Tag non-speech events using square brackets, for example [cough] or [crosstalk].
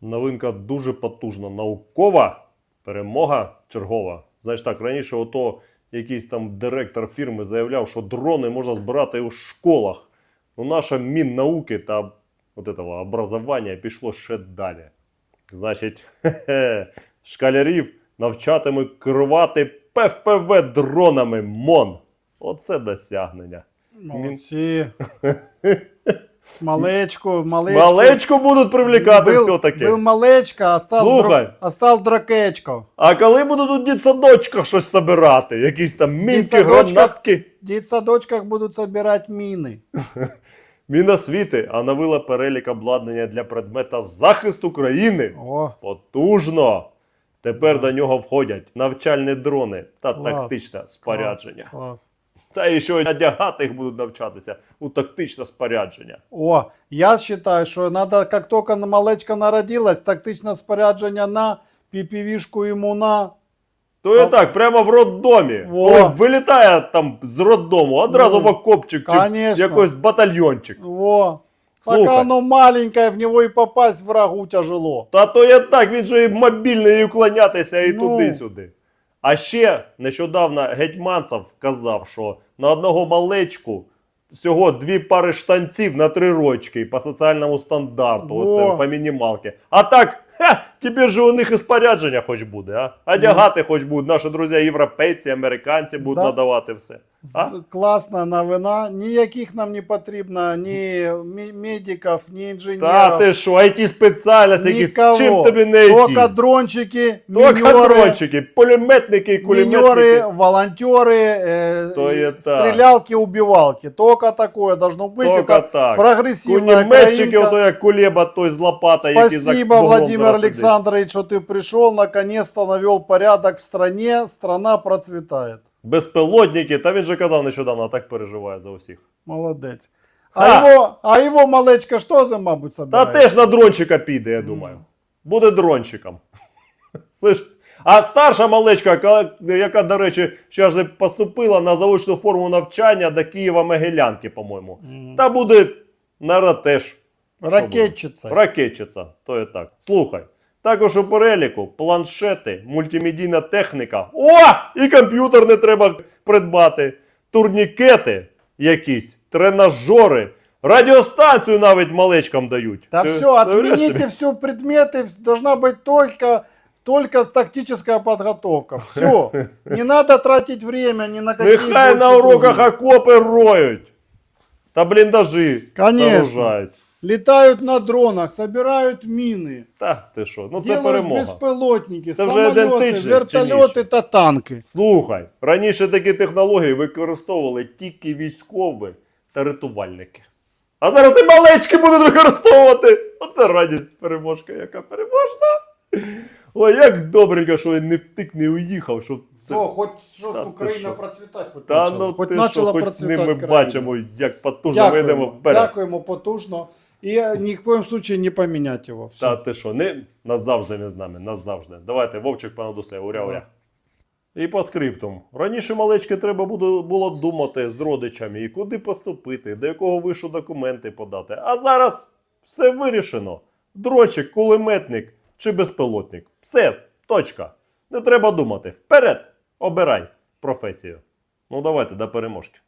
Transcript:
Новинка дуже потужна, наукова перемога чергова. Знаєш так, раніше ото якийсь там директор фірми заявляв, що дрони можна збирати у школах. Ну, наша Міннауки та от этого образування пішло ще далі. Значить, хе-хе, школярів навчатимуть керувати ПФВ дронами МОН. Оце досягнення. Молодці. [laughs] Малечку, малечку. Малечку будуть привлікати Был- все-таки. Был малечка, а стал, Слухай. дро- а стал дракечко. А коли будуть у дитсадочках щось собирати? Якісь там мінки, дитсадочках? гранатки. В дитсадочках будут собирать мины. [laughs] Міносвіти оновила перелік обладнання для предмета захист України. О, Потужно! Тепер до нього входять навчальні дрони та Клас, тактичне спорядження. класс, класс. Та і ще й одягати їх будуть навчатися у тактичне спорядження. О, я что надо, как только на- малечка народилась, тактичне спорядження на піпівішку йому на. То і А- так, прямо в роддомі. Во. Коли вилітає там з роддому, одразу Ну, в окопчик чи конечно. якийсь батальйончик. Во. Слухай. Пока оно маленькое, в него и попасть врагу тяжело. Та то я так, він же і мобільний, і уклонятися, і Ну. туди-сюди. А ще нещодавно Гетьманцев казав, що на одного малечку всього дві пари штанців на три рочки по соціальному стандарту, Во. оце, по мінімалки. А так, ха, тепер же у них і спорядження хоч буде, а? Одягати хоч будуть. Наші друзі європейці, американці будуть Да. надавати все. А? Класна новина. Ніяких нам не потрібно ні мі- медиків, ні інженерів. Та ти що, it спеціальність якісь, Никого. з чим тобі не Только IT? дрончики, Тільки міньори, дрончики, пулеметники і кулеметники. минеры, волонтеры, э, То и и так. стрелялки, убивалки. Только такое должно быть. Тільки Это так. прогрессивная Кунеметчики, країнка. ото як кулеба той з лопата, який за Спасибо, вуглом Владимир зараз сидить. Александрович, что ты пришел, наконец-то навел порядок в стране, страна процветает. Безпілотники, та він же казав нещодавно, а так переживає за усіх. Молодец. Ха! А его, а его малечка что за, мабуть, Та теж на дрончика піде, я думаю. Буде дрончиком. [laughs] Слиш? А старша малечка, яка, яка, до речі, ще ж поступила на заочну форму навчання до Києва-Могилянки, по-моєму. М. Та буде, наверное, теж Ракетчица. Ракетчиця, то і так. Слухай. Також у переліку планшети, мультимедійна техніка. О! І комп'ютер не треба придбати. Турнікети якісь, тренажери, радіостанцію навіть малечкам дають. Да Ти- все, ти уявляєш отмените собі? все предметы, вс- должна быть только, только тактическая подготовка. Все. [laughs] Не надо тратить время ни на какие Нехай на больше уроках труды. окопи роють. Та бліндажі Конечно. сооружають. Летают на дронах, собирают мины. Та ти що? Ну це делают перемога. беспилотники, Это уже самолеты, идентичность, вертолеты, Денис. та танки. Слухай, раніше такі технології використовували тільки військові та рятувальники. А зараз і малечки будуть використовувати. Оце радість переможка, яка переможна. Ой, як добренько, що він не втик, не уїхав. Що це... хоть что Та ти Україна що? процветать, хоть Та ну хоть ти начала що, хоч з ним ми процвітати бачимо, як потужно ми йдемо Дякуємо, вперед. дякуємо потужно. І е, ні в коєму случае не поміняти його. Все. Та ти що, не, назавжди не з нами, назавжди. Давайте, Вовчик панадусе, уря, уря. І по скриптум. Раніше малечки треба було думати з родичами, і куди поступити, до якого вишу документи подати. А зараз все вирішено. Дрочик, кулеметник чи безпілотник. Все, точка. Не треба думати. Вперед! Обирай професію. Ну давайте до переможки.